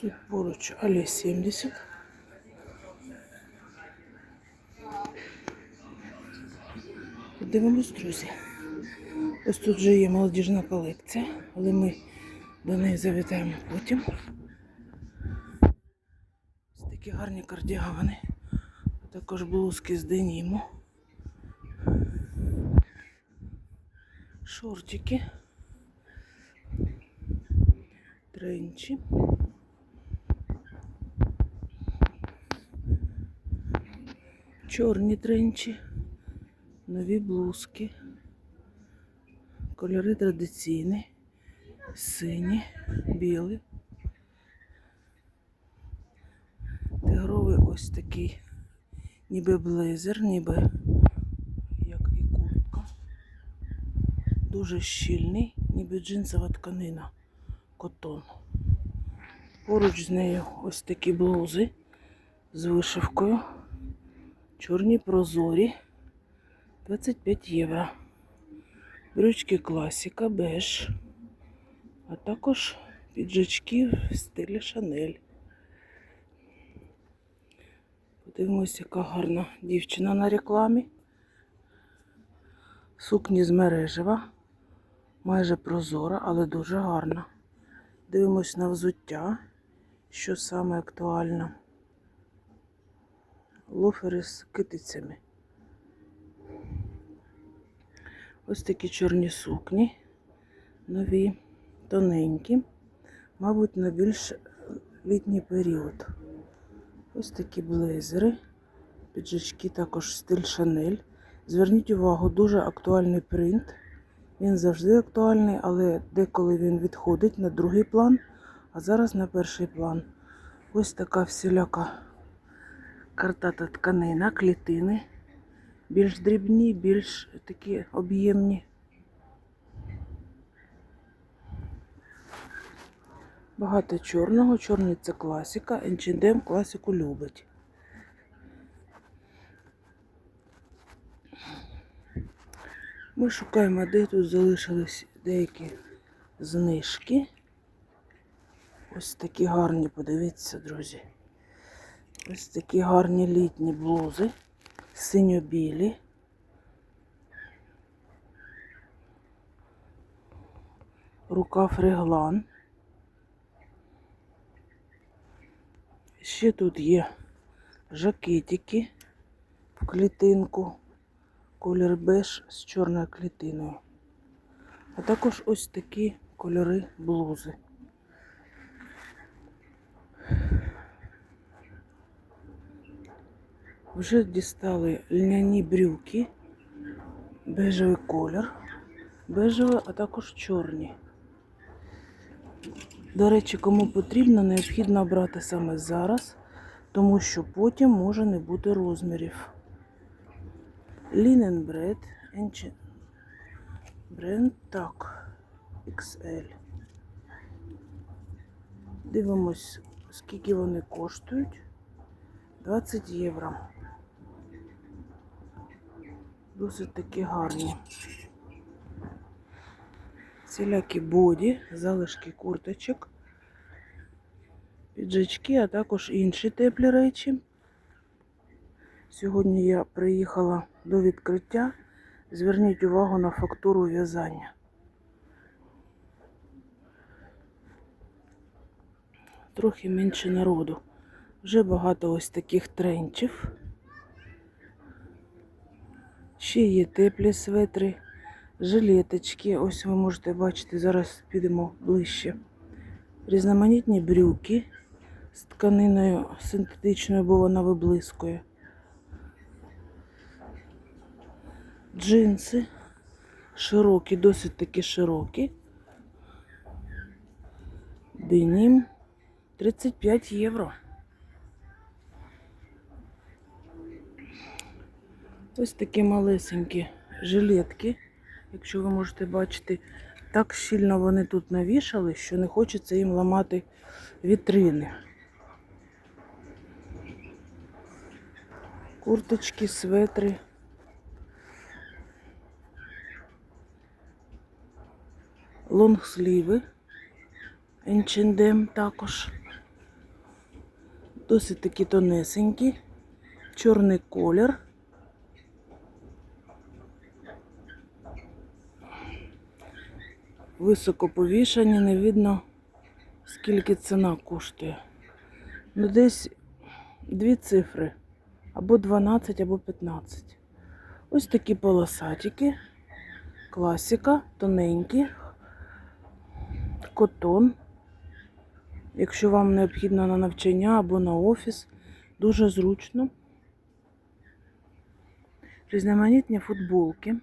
Тут поруч Але 70. Подивимось, друзі. Ось тут вже є молодіжна колекція, але ми до неї завітаємо потім. Ось такі гарні кардігани. А також блузки з деніму. Шортики. Тренчі. Чорні тренчі. Нові блузки. Кольори традиційні. Сині, білі. Тигровий ось такий. Ніби блейзер, ніби як і куртка. Дуже щільний, ніби джинсова тканина. Котон. Поруч з нею ось такі блузи з вишивкою. Чорні прозорі. 25 євро. Брючки класика, беж. А також піджачки в стилі Шанель. Подивимось, яка гарна дівчина на рекламі. Сукні з мережева. Майже прозора, але дуже гарна. Дивимось на взуття, що саме актуально. Лофери з китицями. Ось такі чорні сукні, нові, тоненькі, мабуть, на більш літній період. Ось такі блейзери, піджачки також стиль Шанель. Зверніть увагу, дуже актуальний принт. Він завжди актуальний, але деколи він відходить на другий план, а зараз на перший план. Ось така всіляка картата тканина, клітини. Більш дрібні, більш такі об'ємні. Багато чорного. Чорний це класика. H&M класику любить. Ми шукаємо, де тут залишились деякі знижки. Ось такі гарні, подивіться, друзі. Ось такі гарні літні блузи, синьо-білі. Рукав реглан. Ще тут є жакетики в клітинку, колір беж з чорною клітиною. А також ось такі кольори блузи. Вже дістали льняні брюки, бежевий колір, бежевий, а також чорні. До речі, кому потрібно, необхідно брати саме зараз, тому що потім може не бути розмірів. Linen Bread, Enchi- бренд так, XL. Дивимось, скільки вони коштують. 20 євро. Досить такі гарні. Всілякі боді, залишки курточок, піджачки, а також інші теплі речі. Сьогодні я приїхала до відкриття. Зверніть увагу на фактуру в'язання. Трохи менше народу. Вже багато ось таких тренчів. Ще є теплі светри, жилеточки. Ось ви можете бачити, зараз підемо ближче. Різноманітні брюки з тканиною синтетичною, бо вона виблискує. Джинси широкі, досить таки широкі. Денім 35 євро. Ось такі малесенькі жилетки, якщо ви можете бачити, так щільно вони тут навішали, що не хочеться їм ламати вітрини. Курточки, светри. Лонгсліви. H&M також. Досить такі тонесенькі, чорний колір. Високо повішані, не видно, скільки ціна коштує. Ну, десь дві цифри. Або 12, або 15. Ось такі полосатики. Класика, тоненькі. Котон. Якщо вам необхідно на навчання або на офіс, дуже зручно. Різноманітні футболки.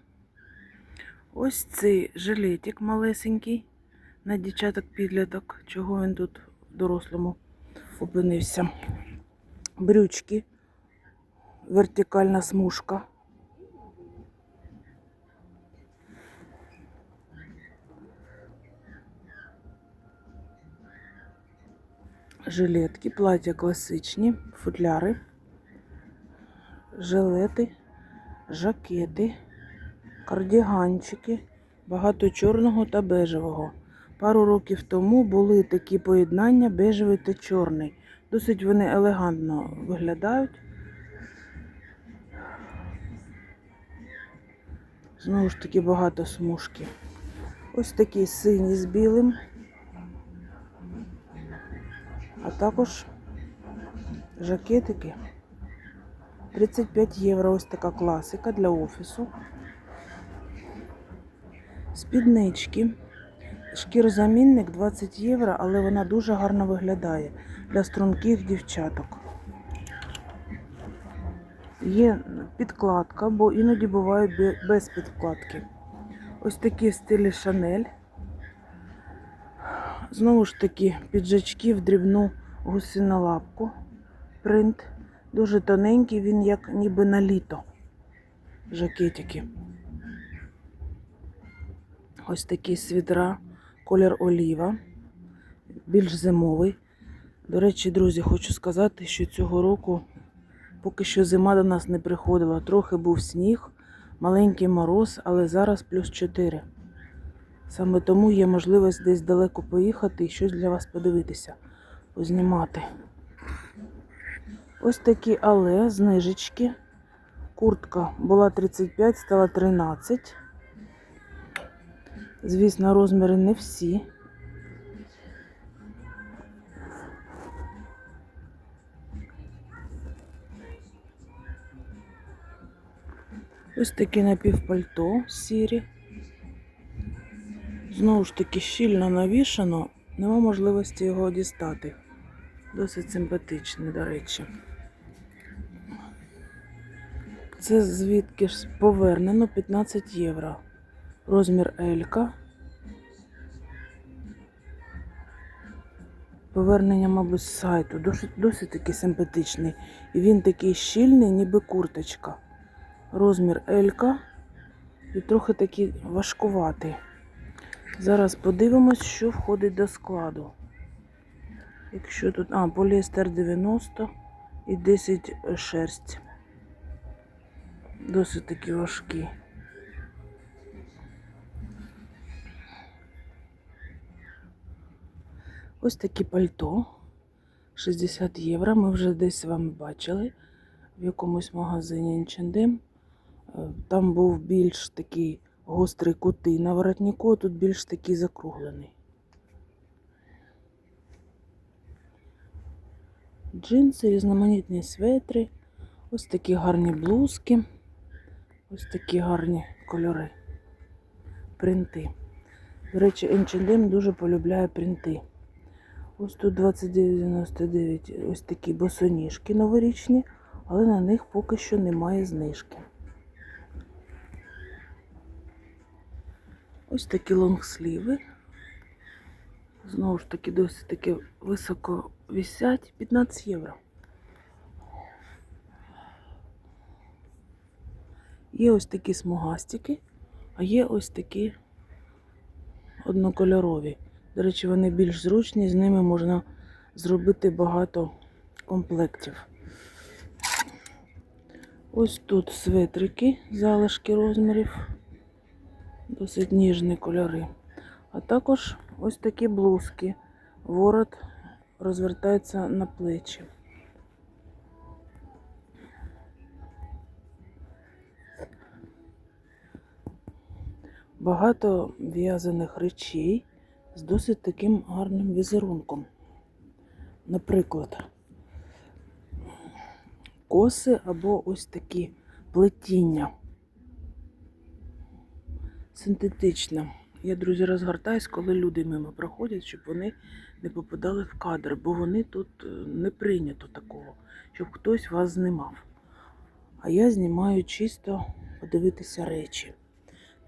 Ось цей жилетик малесенький на дівчаток підліток. Чого він тут в дорослому опинився. Брючки, вертикальна смужка. Жилетки, плаття класичні, футляри, жилети, жакети, кардіганчики, багато чорного та бежевого. Пару років тому були такі поєднання бежевий та чорний. Досить вони елегантно виглядають. Знову ж таки багато смужки. Ось такий синій з білим. А також жакетики. 35 євро. Ось така класика для офісу. Спіднички. Шкірозамінник 20 євро, але вона дуже гарно виглядає для струнких дівчаток. Є підкладка, бо іноді буває без підкладки. Ось такі в стилі Шанель. Знову ж таки, піджачки в дрібну гусину лапку. Принт дуже тоненький, він як ніби на літо. Жакетики. Ось такі світра, колір оліва, більш зимовий. До речі, друзі, хочу сказати, що цього року поки що зима до нас не приходила. Трохи був сніг, маленький мороз, але зараз плюс 4. Саме тому є можливість десь далеко поїхати і щось для вас подивитися, познімати. Ось такі але, знижечки. Куртка була 35, стала 13. Звісно, розміри не всі. Ось такі напівпальто сірі. Знову ж таки щільно навішано, нема можливості його дістати. Досить симпатичний, до речі. Це звідки ж повернено 15 євро. Розмір Елька. Повернення, мабуть, з сайту. Досить, досить такий симпатичний. І він такий щільний, ніби курточка. Розмір Елька. І трохи такий важкуватий. Зараз подивимось, що входить до складу. Якщо тут. А, поліестер 90 і 10 шерсть. Досить такі важкі. Ось такі пальто. 60 євро. Ми вже десь з вами бачили в якомусь магазині. Е, Там був більш такий гострий кутий на воротнику, а тут більш такий закруглений. Джинси, різноманітні светри, ось такі гарні блузки, ось такі гарні кольори, принти. До речі, H&M дуже полюбляє принти. Ось тут 29,99 ось такі босоніжки новорічні, але на них поки що немає знижки. Ось такі лонгсліви. Знову ж таки, досить таки високо висять 15 євро. Є ось такі смугастики, а є ось такі однокольорові. До речі, вони більш зручні, з ними можна зробити багато комплектів. Ось тут светрики, залишки розмірів, досить ніжні кольори. А також ось такі блузки. Ворот розвертається на плечі. Багато в'язаних речей з досить таким гарним візерунком. Наприклад, коси або ось такі плетіння. Синтетичне. Я, друзі, розгортаюсь, коли люди мимо проходять, щоб вони не попадали в кадр, бо вони тут е, не прийнято такого, щоб хтось вас знімав. А я знімаю чисто подивитися речі.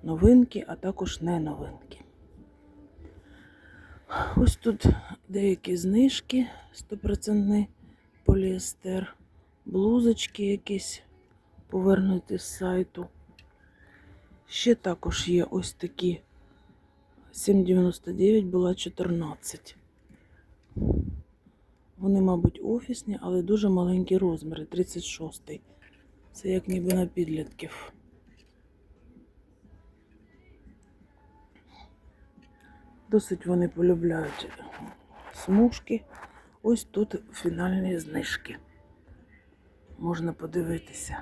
Новинки, а також не новинки. Ось тут деякі знижки, 100% поліестер, блузочки якісь повернуті з сайту. Ще також є ось такі 7,99 була 14. Вони, мабуть, офісні, але дуже маленькі розміри, 36. Це як ніби на підлітків. Досить вони полюбляють смужки. Ось тут фінальні знижки. Можна подивитися.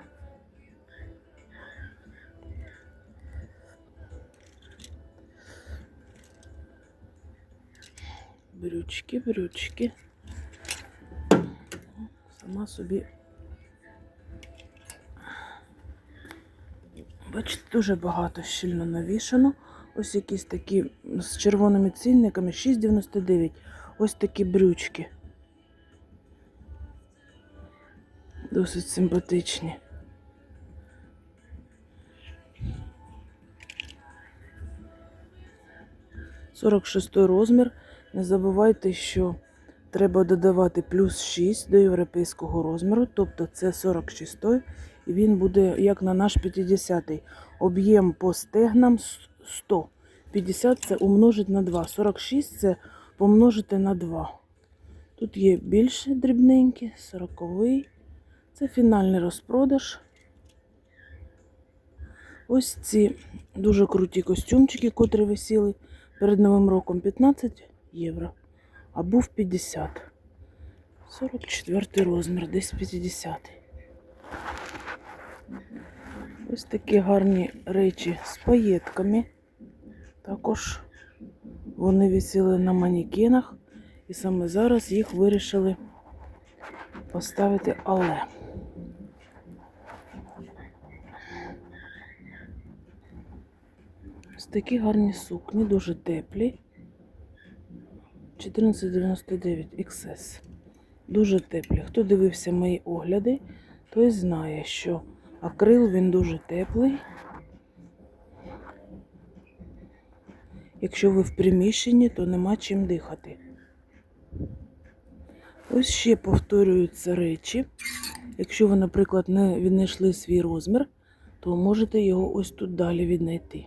Брючки, брючки. Сама собі. Бачите, дуже багато щільно навішано. Ось якісь такі з червоними цінниками 6,99. Ось такі брючки. Досить симпатичні. Сорок шостий розмір. Не забувайте, що треба додавати плюс 6 до європейського розміру, тобто це 46 і він буде як на наш 50-й. Об'єм по стегнам 100. 50 це умножить на 2. 46 це помножити на 2. Тут є більше дрібненькі, 40 Це фінальний розпродаж. Ось ці дуже круті костюмчики, котрі висіли перед Новим роком 15 євро. А був 50. 44 розмір, десь 50. Ось такі гарні речі з паєтками. Також вони висіли на манекенах. І саме зараз їх вирішили поставити але. Ось такі гарні сукні, дуже теплі. 1499 XS. Дуже теплі. Хто дивився мої огляди, той знає, що акрил він дуже теплий. Якщо ви в приміщенні, то нема чим дихати. Ось ще повторюються речі. Якщо ви, наприклад, не віднайшли свій розмір, то можете його ось тут далі віднайти.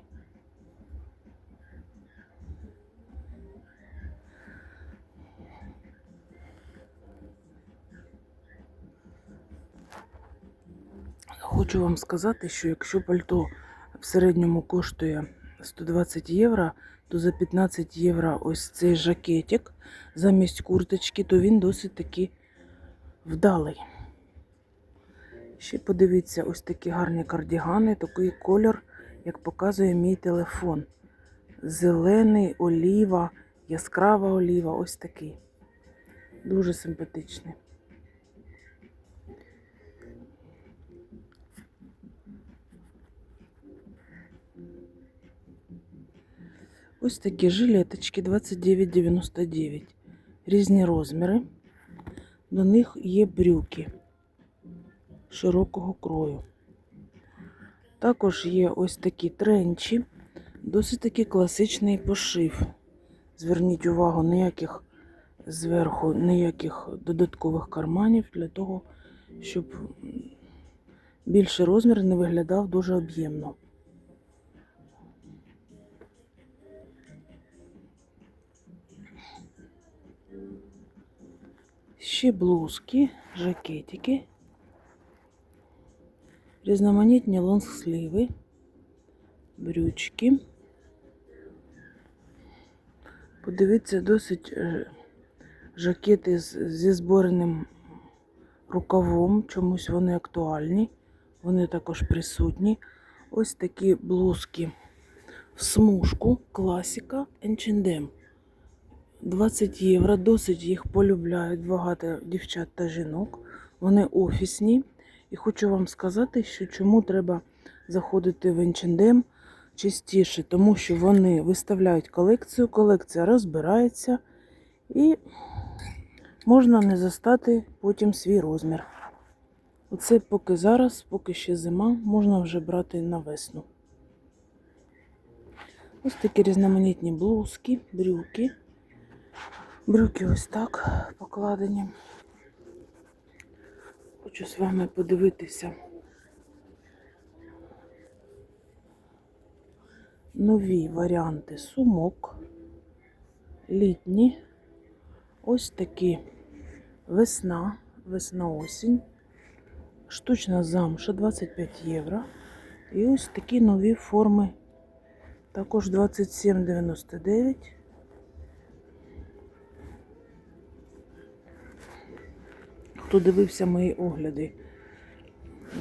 Хочу вам сказати, що якщо пальто в середньому коштує 120 євро, то за 15 євро ось цей жакетик замість курточки, то він досить таки вдалий. Ще подивіться, ось такі гарні кардігани, такий кольор, як показує мій телефон. Зелений, оліва, яскрава оліва, ось такий. Дуже симпатичний. Ось такі жилеточки 29,99. Різні розміри. До них є брюки широкого крою. Також є ось такі тренчі, досить таки класичний пошив. Зверніть увагу, ніяких зверху, ніяких додаткових карманів для того, щоб більший розмір не виглядав дуже об'ємно. Ще блузки, жакетики, різноманітні лонгсливи, брючки. Подивіться, досить е, жакети зі збореним рукавом, чомусь вони актуальні, вони також присутні. Ось такі блузки в смужку класика H&M. 20 євро. Досить їх полюбляють багато дівчат та жінок. Вони офісні. І хочу вам сказати, що чому треба заходити в H&M частіше, тому що вони виставляють колекцію, колекція розбирається і можна не застати потім свій розмір. Оце поки зараз, поки ще зима, можна вже брати на весну. Ось такі різноманітні блузки, брюки. Брюки ось так покладені. Хочу з вами подивитися нові варіанти сумок, літні. Ось такі весна, весна-осінь, штучна замша 25 євро. І ось такі нові форми, також 27,99. Хто дивився мої огляди?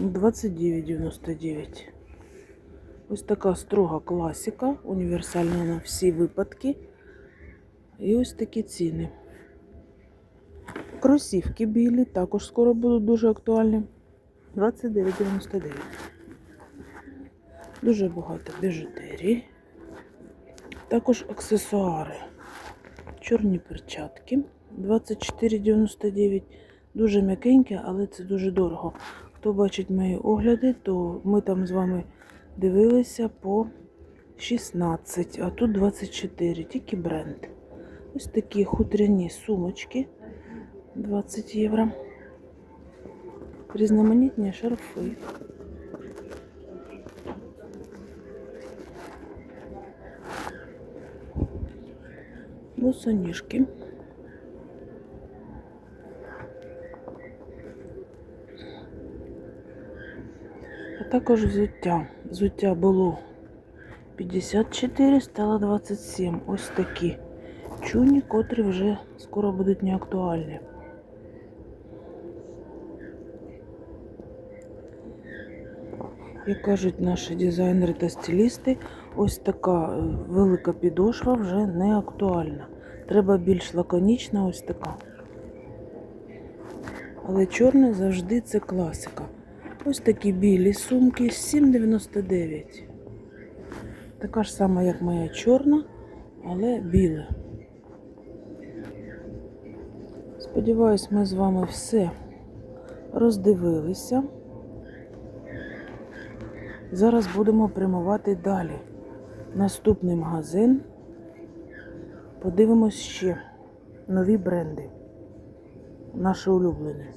29,99. Ось така строга класика, універсальна на всі випадки. І ось такі ціни. Кросівки білі, також скоро будуть дуже актуальні. 29,99. Дуже багато біжутерії. Також аксесуари. Чорні перчатки. 24,99. Дуже м'якеньке, але це дуже дорого. Хто бачить мої огляди, то ми там з вами дивилися по 16, а тут 24, тільки бренд. Ось такі хутряні сумочки 20 євро. Різноманітні шарфи. Босоніжки. Також взуття. Взуття було 54, стало 27. Ось такі чуні, котрі вже скоро будуть не актуальні. Як кажуть наші дизайнери та стилісти, ось така е, велика підошва вже не актуальна. Треба більш лаконічна, ось така. Але чорне завжди це класика. Ось такі білі сумки 7,99. Така ж сама, як моя чорна, але біла. Сподіваюсь, ми з вами все роздивилися. Зараз будемо прямувати далі. Наступний магазин. Подивимось ще нові бренди. Наші улюблені.